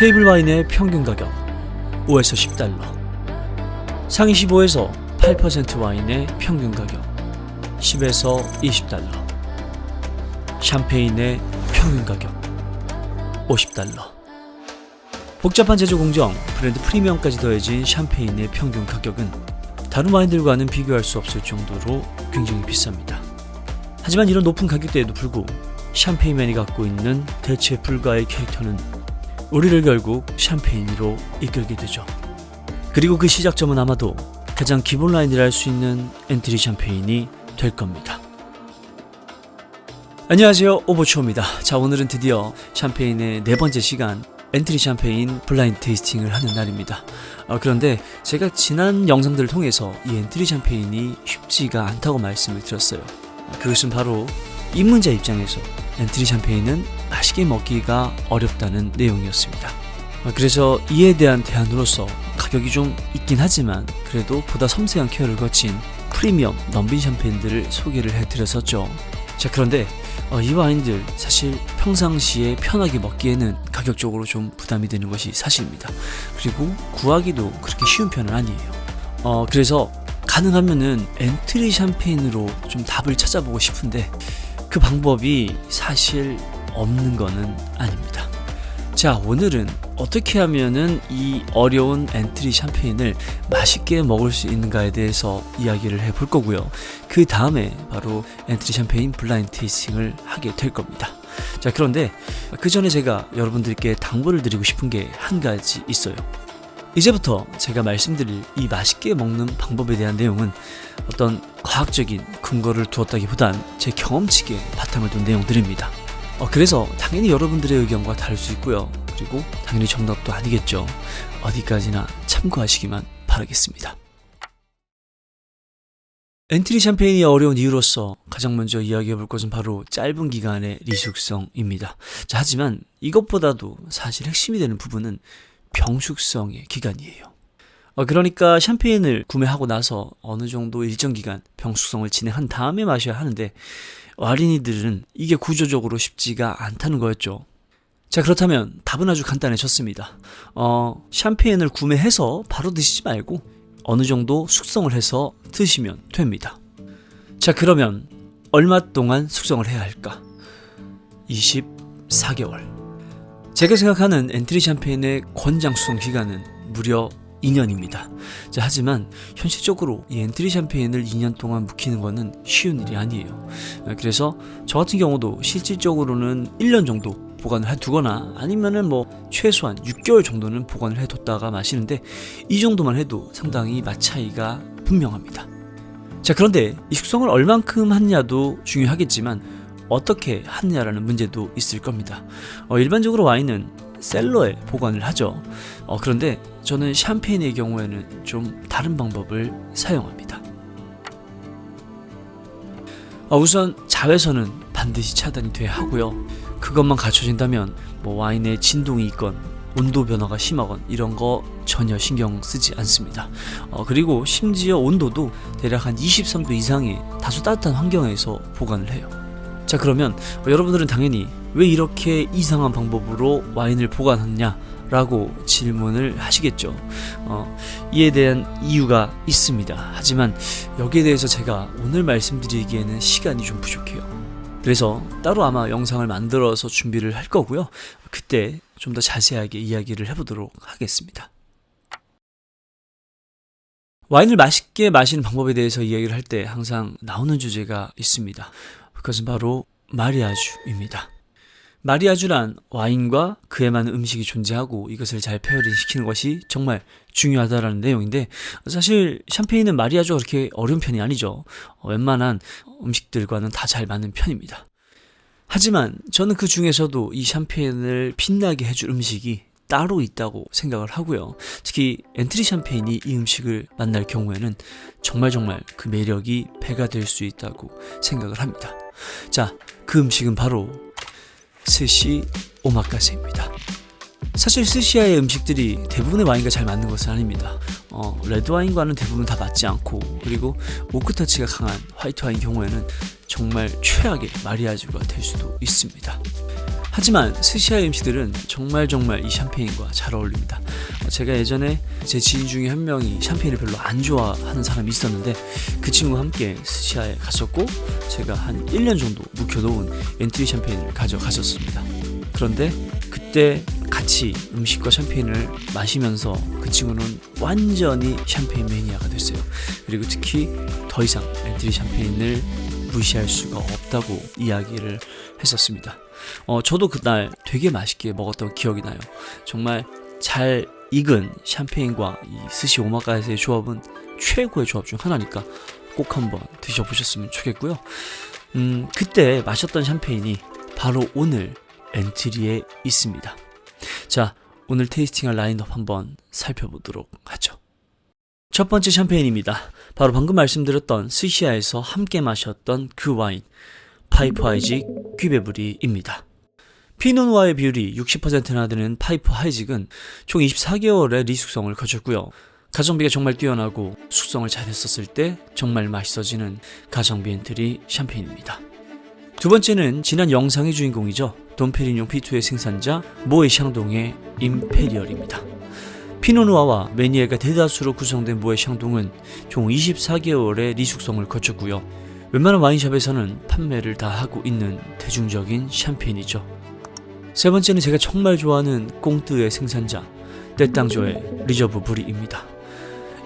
테이블 와인의 평균 가격 5에서 10달러. 상위 15에서 8% 와인의 평균 가격 10에서 20달러. 샴페인의 평균 가격 50달러. 복잡한 제조 공정, 브랜드 프리미엄까지 더해진 샴페인의 평균 가격은 다른 와인들과는 비교할 수 없을 정도로 굉장히 비쌉니다. 하지만 이런 높은 가격대에도 불구 샴페인맨이 갖고 있는 대체 불가의 캐릭터는 우리를 결국 샴페인으로 이끌게 되죠. 그리고 그 시작점은 아마도 가장 기본 라인이라 할 수 있는 엔트리 샴페인이 될 겁니다. 안녕하세요 오버추어입니다. 자 오늘은 드디어 샴페인의 네 번째 시간 엔트리 샴페인 블라인드 테이스팅을 하는 날입니다. 어, 그런데 제가 지난 영상들을 통해서 이 엔트리 샴페인이 쉽지가 않다고 말씀을 드렸어요. 어, 그것은 바로 입문자 입장에서 엔트리 샴페인은 맛있게 먹기가 어렵다는 내용이었습니다. 어, 그래서 이에 대한 대안으로서 가격이 좀 있긴 하지만 그래도 보다 섬세한 케어를 거친 프리미엄 넘빈 샴페인들을 소개를 해드렸었죠. 자 그런데 어, 이 와인들 사실 평상시에 편하게 먹기에는 가격적으로 좀 부담이 되는 것이 사실입니다. 그리고 구하기도 그렇게 쉬운 편은 아니에요. 어, 그래서 가능하면은 엔트리 샴페인으로 좀 답을 찾아보고 싶은데 그 방법이 사실 없는 거는 아닙니다. 자, 오늘은 어떻게 하면은 이 어려운 엔트리 샴페인을 맛있게 먹을 수 있는가에 대해서 이야기를 해볼 거고요. 그 다음에 바로 엔트리 샴페인 블라인드 테이스팅을 하게 될 겁니다. 자, 그런데 그 전에 제가 여러분들께 당부를 드리고 싶은 게 한 가지 있어요. 이제부터 제가 말씀드릴 이 맛있게 먹는 방법에 대한 내용은 어떤 과학적인 근거를 두었다기보단 제 경험치에 바탕을 둔 내용들입니다. 어, 그래서 당연히 여러분들의 의견과 다를 수 있고요. 그리고 당연히 정답도 아니겠죠. 어디까지나 참고하시기만 바라겠습니다. 엔트리 샴페인이 어려운 이유로서 가장 먼저 이야기해 볼 것은 바로 짧은 기간의 리숙성입니다. 자, 하지만 이것보다도 사실 핵심이 되는 부분은 병숙성의 기간이에요. 어, 그러니까 샴페인을 구매하고 나서 어느 정도 일정 기간 병숙성을 진행한 다음에 마셔야 하는데 와린이들은 이게 구조적으로 쉽지가 않다는 거였죠. 자 그렇다면 답은 아주 간단해졌습니다. 어, 샴페인을 구매해서 바로 드시지 말고 어느 정도 숙성을 해서 드시면 됩니다. 자 그러면 얼마 동안 숙성을 해야 할까? 24개월. 제가 생각하는 엔트리 샴페인의 권장 숙성 기간은 무려 2년입니다. 자, 하지만 현실적으로 이 엔트리 샴페인을 2년 동안 묵히는 것은 쉬운 일이 아니에요. 그래서 저 같은 경우도 실질적으로는 1년 정도 보관을 해두거나 아니면은 뭐 최소한 6개월 정도는 보관을 해뒀다가 마시는데 이 정도만 해도 상당히 맛 차이가 분명합니다. 자, 그런데 이 숙성을 얼만큼 하느냐도 중요하겠지만 어떻게 하느냐라는 문제도 있을 겁니다. 어, 일반적으로 와인은 셀러에 보관을 하죠. 어, 그런데 저는 샴페인의 경우에는 좀 다른 방법을 사용합니다. 어, 우선 자외선은 반드시 차단이 돼야 하고요. 그것만 갖춰진다면 뭐 와인에 진동이 있건 온도 변화가 심하건 이런 거 전혀 신경 쓰지 않습니다. 어, 그리고 심지어 온도도 대략 한 23도 이상의 다소 따뜻한 환경에서 보관을 해요. 자 그러면 어, 여러분들은 당연히 왜 이렇게 이상한 방법으로 와인을 보관하느냐 라고 질문을 하시겠죠. 어, 이에 대한 이유가 있습니다. 하지만 여기에 대해서 제가 오늘 말씀드리기에는 시간이 좀 부족해요. 그래서 따로 아마 영상을 만들어서 준비를 할 거고요. 그때 좀 더 자세하게 이야기를 해보도록 하겠습니다. 와인을 맛있게 마시는 방법에 대해서 이야기를 할 때 항상 나오는 주제가 있습니다. 그것은 바로 마리아주입니다. 마리아주란 와인과 그에 맞는 음식이 존재하고 이것을 잘 페어링 시키는 것이 정말 중요하다라는 내용인데 사실 샴페인은 마리아주가 그렇게 어려운 편이 아니죠. 어, 웬만한 음식들과는 다 잘 맞는 편입니다. 하지만 저는 그 중에서도 이 샴페인을 빛나게 해줄 음식이 따로 있다고 생각을 하고요. 특히 엔트리 샴페인이 이 음식을 만날 경우에는 정말 정말 그 매력이 배가 될 수 있다고 생각을 합니다. 자, 그 음식은 바로 스시 오마카세입니다. 사실 스시야의 음식들이 대부분의 와인과 잘 맞는 것은 아닙니다. 어, 레드 와인과는 대부분 다 맞지 않고 그리고 오크 터치가 강한 화이트 와인 경우에는 정말 최악의 마리아주가 될 수도 있습니다. 하지만 스시아의 음식들은 정말 정말 이 샴페인과 잘 어울립니다. 어, 제가 예전에 제 지인 중에 한 명이 샴페인을 별로 안 좋아하는 사람이 있었는데 그 친구와 함께 스시아에 갔었고 제가 한 1년 정도 묵혀놓은 엔트리 샴페인을 가져가셨습니다. 그런데 그때 같이 음식과 샴페인을 마시면서 그 친구는 완전히 샴페인 매니아가 됐어요. 그리고 특히 더 이상 엔트리 샴페인을 무시할 수가 없다고 이야기를 했었습니다. 어, 저도 그날 되게 맛있게 먹었던 기억이 나요. 정말 잘 익은 샴페인과 이 스시 오마카세의 조합은 최고의 조합 중 하나니까 꼭 한번 드셔보셨으면 좋겠고요. 음, 그때 마셨던 샴페인이 바로 오늘 엔트리에 있습니다. 자, 오늘 테이스팅할 라인업 한번 살펴보도록 하죠. 첫 번째 샴페인입니다. 바로 방금 말씀드렸던 스시아에서 함께 마셨던 그 와인, 파이프 하이직 퀴베브리입니다. 피노누아의 비율이 60%나 되는 파이프 하이직은 총 24개월의 리숙성을 거쳤고요. 가성비가 정말 뛰어나고 숙성을 잘했었을 때 정말 맛있어지는 가성비 엔트리 샴페인입니다. 두 번째는 지난 영상의 주인공이죠. 돈페리뇽 P2의 생산자 모에 샹동의 임페리얼입니다. 피노누아와 메니에가 대다수로 구성된 모에 샹동은 총 24개월의 리숙성을 거쳤고요. 웬만한 와인샵에서는 판매를 다 하고 있는 대중적인 샴페인이죠. 세 번째는 제가 정말 좋아하는 꽁뜨의 생산자 떼땅조의 리저브 브리입니다.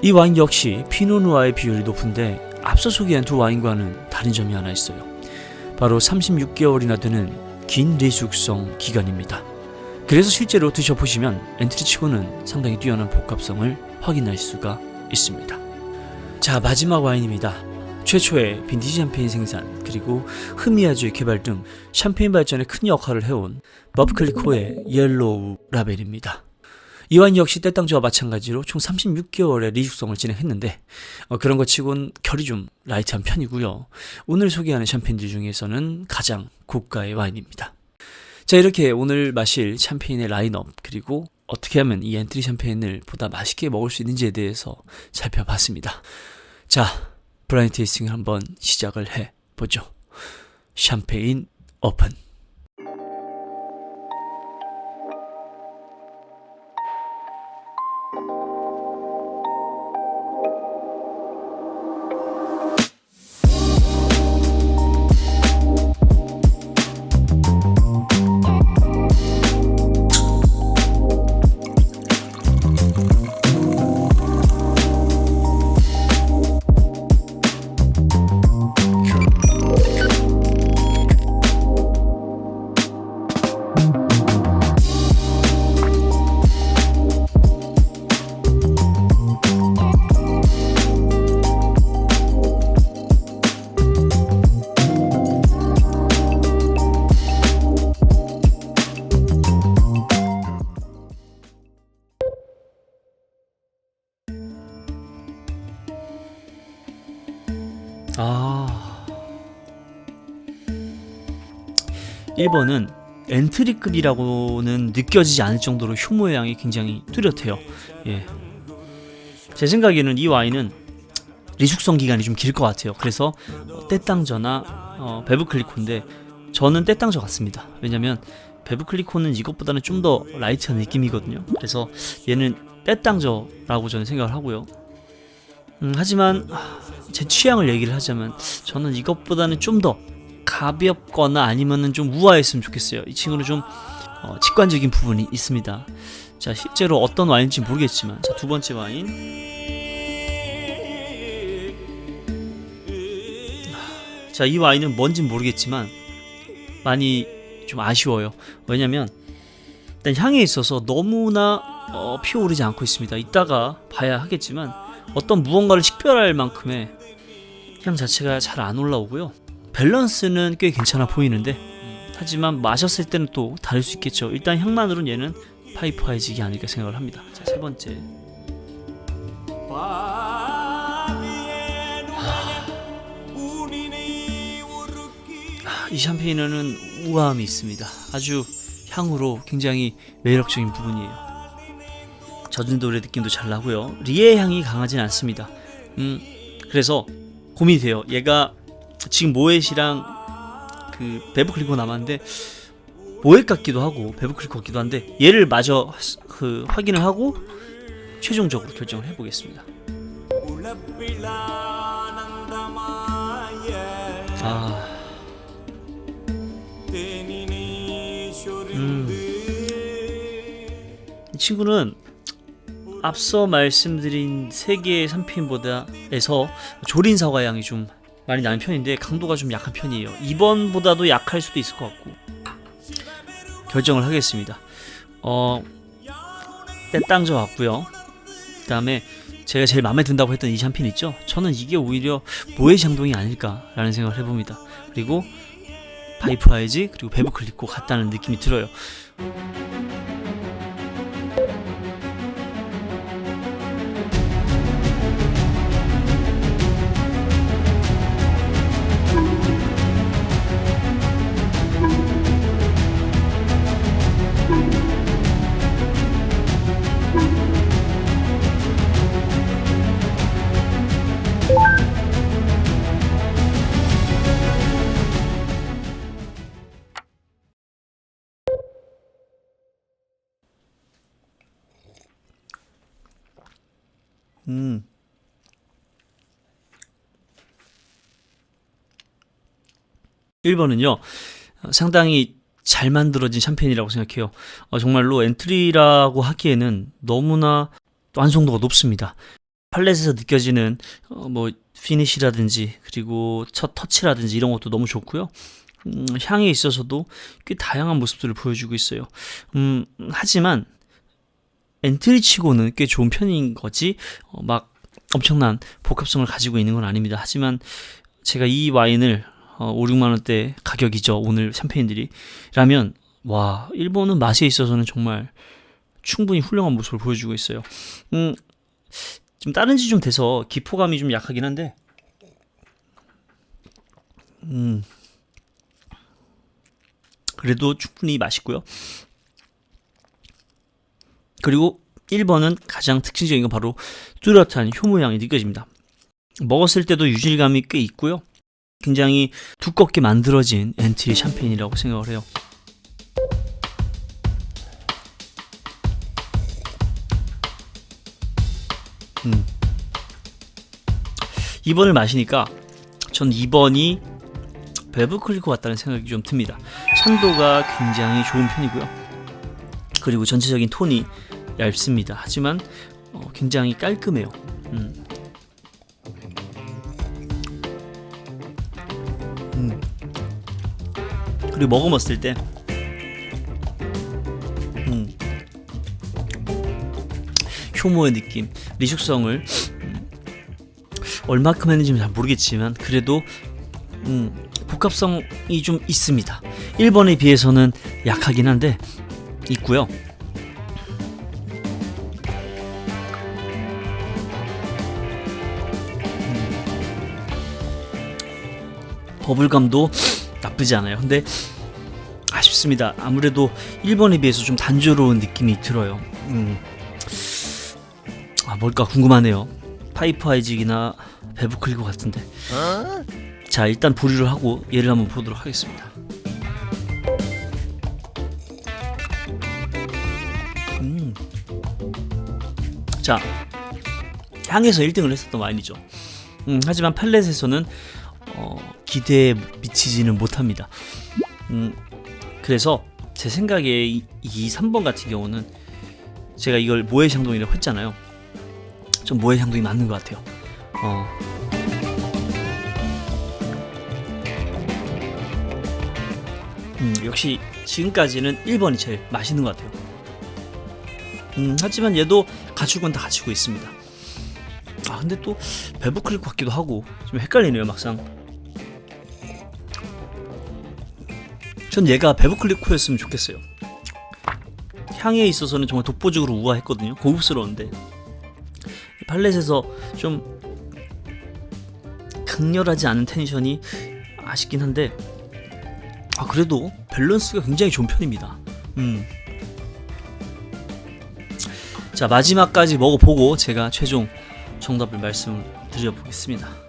이 와인 역시 피노누아의 비율이 높은데 앞서 소개한 두 와인과는 다른 점이 하나 있어요. 바로 36개월이나 되는 긴 리숙성 기간입니다. 그래서 실제로 드셔보시면 엔트리치고는 상당히 뛰어난 복합성을 확인할 수가 있습니다. 자 마지막 와인입니다. 최초의 빈티지 샴페인 생산 그리고 흐미아주의 개발 등 샴페인 발전에 큰 역할을 해온 버브클리코의 옐로우 라벨입니다. 이 와인 역시 때땅주와 마찬가지로 총 36개월의 리숙성을 진행했는데 어, 그런 것 치곤 결이 좀 라이트한 편이고요. 오늘 소개하는 샴페인들 중에서는 가장 고가의 와인입니다. 자 이렇게 오늘 마실 샴페인의 라인업 그리고 어떻게 하면 이 엔트리 샴페인을 보다 맛있게 먹을 수 있는지에 대해서 살펴봤습니다. 자 브라인 테이스팅을 한번 시작을 해 보죠. 샴페인 오픈. 1번은 엔트리급이라고는 느껴지지 않을 정도로 효모의 양이 굉장히 뚜렷해요. 예. 제 생각에는 이 와인은 리숙성 기간이 좀 길 것 같아요. 그래서 어, 떼땅저나 어, 베브클리코인데 저는 떼땅저 같습니다. 왜냐면 베브클리코는 이것보다는 좀 더 라이트한 느낌이거든요. 그래서 얘는 떼땅저라고 저는 생각을 하고요. 음, 하지만 아, 제 취향을 얘기를 하자면 저는 이것보다는 좀더 가볍거나 아니면은 좀 우아했으면 좋겠어요. 이 친구는 좀 어, 직관적인 부분이 있습니다. 자 실제로 어떤 와인인지 모르겠지만 자 두 번째 와인 자 이 와인은 뭔진 모르겠지만 많이 좀 아쉬워요. 왜냐면 일단 향에 있어서 너무나 어, 피어오르지 않고 있습니다. 이따가 봐야 하겠지만 어떤 무언가를 식별할 만큼의 향 자체가 잘 안 올라오고요. 밸런스는 꽤 괜찮아 보이는데 하지만 마셨을 때는 또 다를 수 있겠죠. 일단 향만으로는 얘는 파이프 하이직이 아닐까 생각을 합니다. 자, 세 번째. 아, 이 샴페인에는 우아함이 있습니다. 아주 향으로 굉장히 매력적인 부분이에요. 젖은 돌의 느낌도 잘 나고요. 리의 향이 강하진 않습니다. 음, 그래서 고민이 돼요. 얘가 지금 모эт이랑 그 베브클리코 남았는데 모액 같기도 하고 베브클릭 같기도 한데 얘를 마저 그 확인을 하고 최종적으로 결정을 해보겠습니다. 아, 음. 이 친구는 앞서 말씀드린 세 개의 3PM보다에서 조린 사과 양이 좀 많이 나는 편인데 강도가 좀 약한 편이에요. 2번보다도 약할 수도 있을 것 같고 결정을 하겠습니다. 어, 떼땅 져 왔고요. 그 다음에 제가 제일 마음에 든다고 했던 이 샴페인 있죠? 저는 이게 오히려 모의 장동이 아닐까라는 생각을 해봅니다. 그리고 파이프 아이즈 그리고 베브 클리코 같다는 느낌이 들어요. 음. 일번은요 상당히 잘 만들어진 샴페인이라고 생각해요. 어, 정말로 엔트리라고 하기에는 너무나 또 완성도가 높습니다. 팔렛에서 느껴지는 어, 뭐 피니시라든지 그리고 첫 터치라든지 이런 것도 너무 좋고요. 음, 향에 있어서도 꽤 다양한 모습들을 보여주고 있어요. 음, 하지만 엔트리 치고는 꽤 좋은 편인 거지 어, 막 엄청난 복합성을 가지고 있는 건 아닙니다. 하지만 제가 이 와인을 어, 5, 6만 원대 가격이죠. 오늘 샴페인들이 라면 와 일본은 맛에 있어서는 정말 충분히 훌륭한 모습을 보여주고 있어요. 음, 좀 다른 지 좀 돼서 기포감이 좀 약하긴 한데, 음, 그래도 충분히 맛있고요. 그리고 1번은 가장 특징적인 건 바로 뚜렷한 효모향이 느껴집니다. 먹었을 때도 유질감이 꽤 있고요. 굉장히 두껍게 만들어진 엔트리 샴페인이라고 생각을 해요. 음. 2번을 마시니까 전 2번이 베브클리코 같다는 생각이 좀 듭니다. 산도가 굉장히 좋은 편이고요. 그리고 전체적인 톤이 얇습니다. 하지만 어, 굉장히 깔끔해요. 음. 음. 그리고 먹어봤을 때 음. 효모의 느낌, 미숙성을 음, 얼마큼 했는지는 잘 모르겠지만 그래도 음, 복합성이 좀 있습니다. 1번에 비해서는 약하긴 한데 있고요. 버블감도 나쁘지 않아요. 근데 아쉽습니다. 아무래도 1번에 비해서 좀 단조로운 느낌이 들어요. 음. 아, 뭘까 궁금하네요. 파이프 아이직이나 베브클리고 같은데. 자, 일단 보류를 하고 얘를 한번 보도록 하겠습니다. 음. 자, 향에서 1등을 했었던 와인이죠. 음, 하지만 팔렛에서는 어, 기대에 미치지는 못합니다. 음, 그래서 제 생각에 이, 이 3번 같은 경우는 제가 이걸 모의 향동이라고 했잖아요. 좀 모의 향동이 맞는 것 같아요. 어. 음, 역시 지금까지는 1번이 제일 맛있는 것 같아요. 음, 하지만 얘도 건다 갖추고 있습니다. 아 근데 또 베브클릭 같기도 하고 좀 헷갈리네요 막상. 전 얘가 베브클리코였으면 좋겠어요. 향에 있어서는 정말 독보적으로 우아했거든요. 고급스러운데 팔렛에서 좀 강렬하지 않은 텐션이 아쉽긴 한데 아 그래도 밸런스가 굉장히 좋은 편입니다. 음. 자 마지막까지 먹어보고 제가 최종 정답을 말씀드려보겠습니다.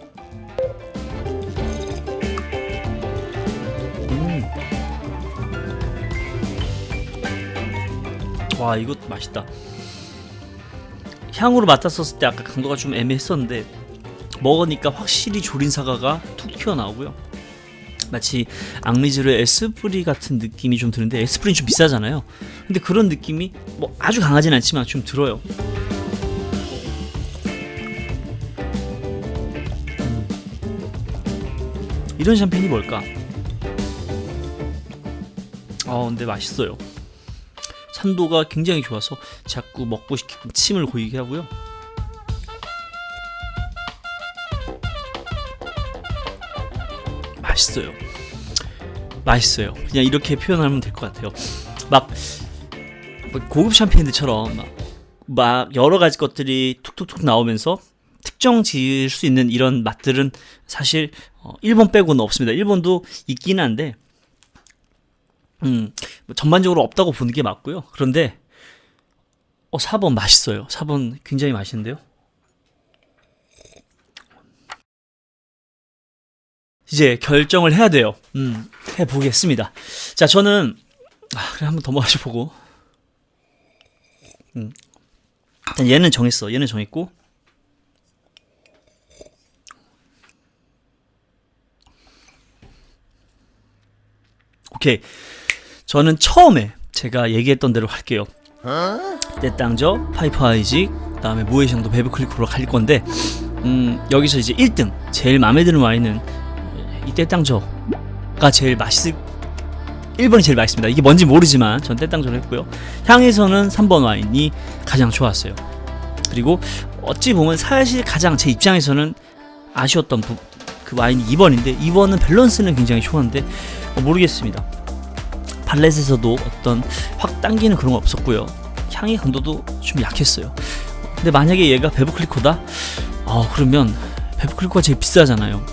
와 이거 맛있다. 향으로 맡았었을 때 아까 강도가 좀 애매했었는데 먹으니까 확실히 조린 사과가 툭 튀어나오고요. 마치 앙리즈르의 에스프리 같은 느낌이 좀 드는데 에스프리는 좀 비싸잖아요. 근데 그런 느낌이 뭐 아주 강하진 않지만 좀 들어요. 음. 이런 샴페인이 뭘까? 아 근데 맛있어요. 산도가 굉장히 좋아서 자꾸 먹고 싶게끔 침을 고이게 하고요. 맛있어요. 맛있어요. 그냥 이렇게 표현하면 될 것 같아요. 막뭐 고급 샴페인들처럼 막, 막 여러 가지 것들이 툭툭툭 나오면서 특정 지을 수 있는 이런 맛들은 사실 어, 일본 빼고는 없습니다. 일본도 있긴 한데 음, 뭐 전반적으로 없다고 보는 게 맞고요. 그런데 어, 4번 맛있어요. 4번 굉장히 맛있는데요. 이제 결정을 해야 돼요. 음, 해보겠습니다. 자, 저는, 아, 그래, 한번 더 마셔보고. 음. 일단 얘는 정했어. 얘는 정했고. 오케이. 저는 처음에 제가 얘기했던 대로 할게요. 떼땅저, 파이프 아이직, 그다음에 모에샹도 베브클리코로 갈 건데, 음, 여기서 이제 1등 제일 마음에 드는 와인은 이 떼땅저가 제일 맛있을 1번이 제일 맛있습니다. 이게 뭔지 모르지만 전 떼땅저를 했고요. 향에서는 3번 와인이 가장 좋았어요. 그리고 어찌 보면 사실 가장 제 입장에서는 아쉬웠던 부, 그 와인이 2번인데 2번은 밸런스는 굉장히 좋았는데 어, 모르겠습니다. 발렛에서도 어떤 확 당기는 그런 거 없었고요. 향의 강도도 좀 약했어요. 근데 만약에 얘가 베브클리코다? 아 그러면 베브클리코가 제일 비싸잖아요.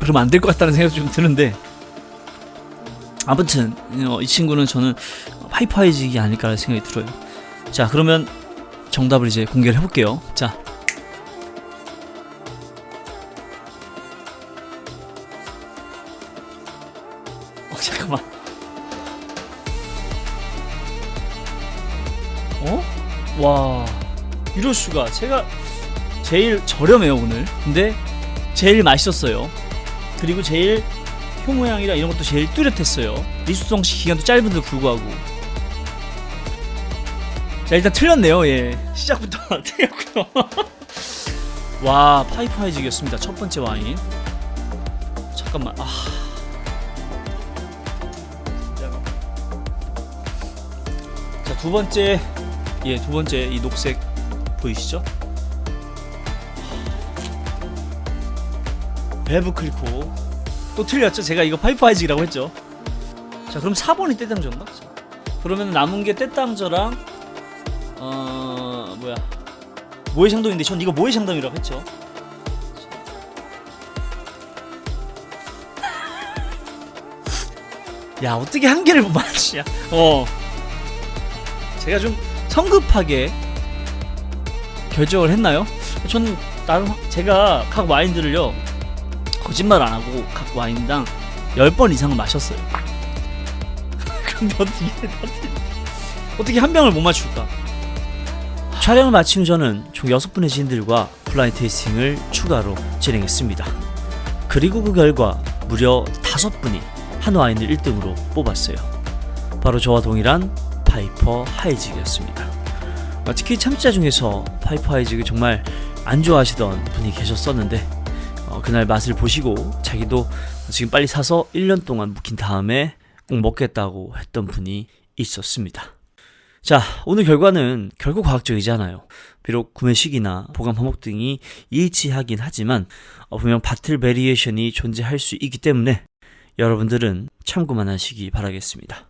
그러면 안될 것 같다는 생각도 좀 드는데 아무튼 어, 이 친구는 저는 하이파이직이 아닐까라는 생각이 들어요. 자 그러면 정답을 이제 공개를 해볼게요. 자. 수가. 제가 제일 저렴해요 오늘. 근데 제일 맛있었어요. 그리고 제일 효 모양이랑 이런 것도 제일 뚜렷했어요. 리수성 시 기간도 짧은데도 불구하고. 자 일단 틀렸네요. 예 시작부터 틀렸고요. 와 파이프 하이직이었습니다. 첫 번째 와인. 잠깐만 아. 자 두 번째 예 두 번째 이 녹색 보이시죠? 베브 클코 또 틀렸죠? 제가 이거 파이프 하이직이라고 했죠. 자 그럼 4번이 떼땅저인가? 자, 그러면 남은 게 떼땅저랑 어 뭐야 모해샹동인데 전 이거 모해샹동이라고 했죠. 야 어떻게 한 개를 못 맞히냐? 어 제가 좀 성급하게 결정을 했나요? 저는 나름 확- 제가 각 와인들을요 거짓말 안 하고 각 와인당 10번 이상은 마셨어요. 근데 어떻게 어떻게 한 병을 못 맞출까? 촬영을 마친 저는 총 6분의 지인들과 블라인드 테이스팅을 추가로 진행했습니다. 그리고 그 결과 무려 5분이 한 와인을 1등으로 뽑았어요. 바로 저와 동일한 파이퍼 하이직이었습니다. 어, 특히 참자 중에서 하이직을 정말 안 좋아하시던 분이 계셨었는데 어, 그날 맛을 보시고 자기도 지금 빨리 사서 1년 동안 묵힌 다음에 꼭 먹겠다고 했던 분이 있었습니다. 자, 오늘 결과는 결국 과학적이잖아요. 비록 구매 시기나 보관 방법 등이 일치하긴 하지만 어, 분명 바틀 베리에이션이 존재할 수 있기 때문에 여러분들은 참고만 하시기 바라겠습니다.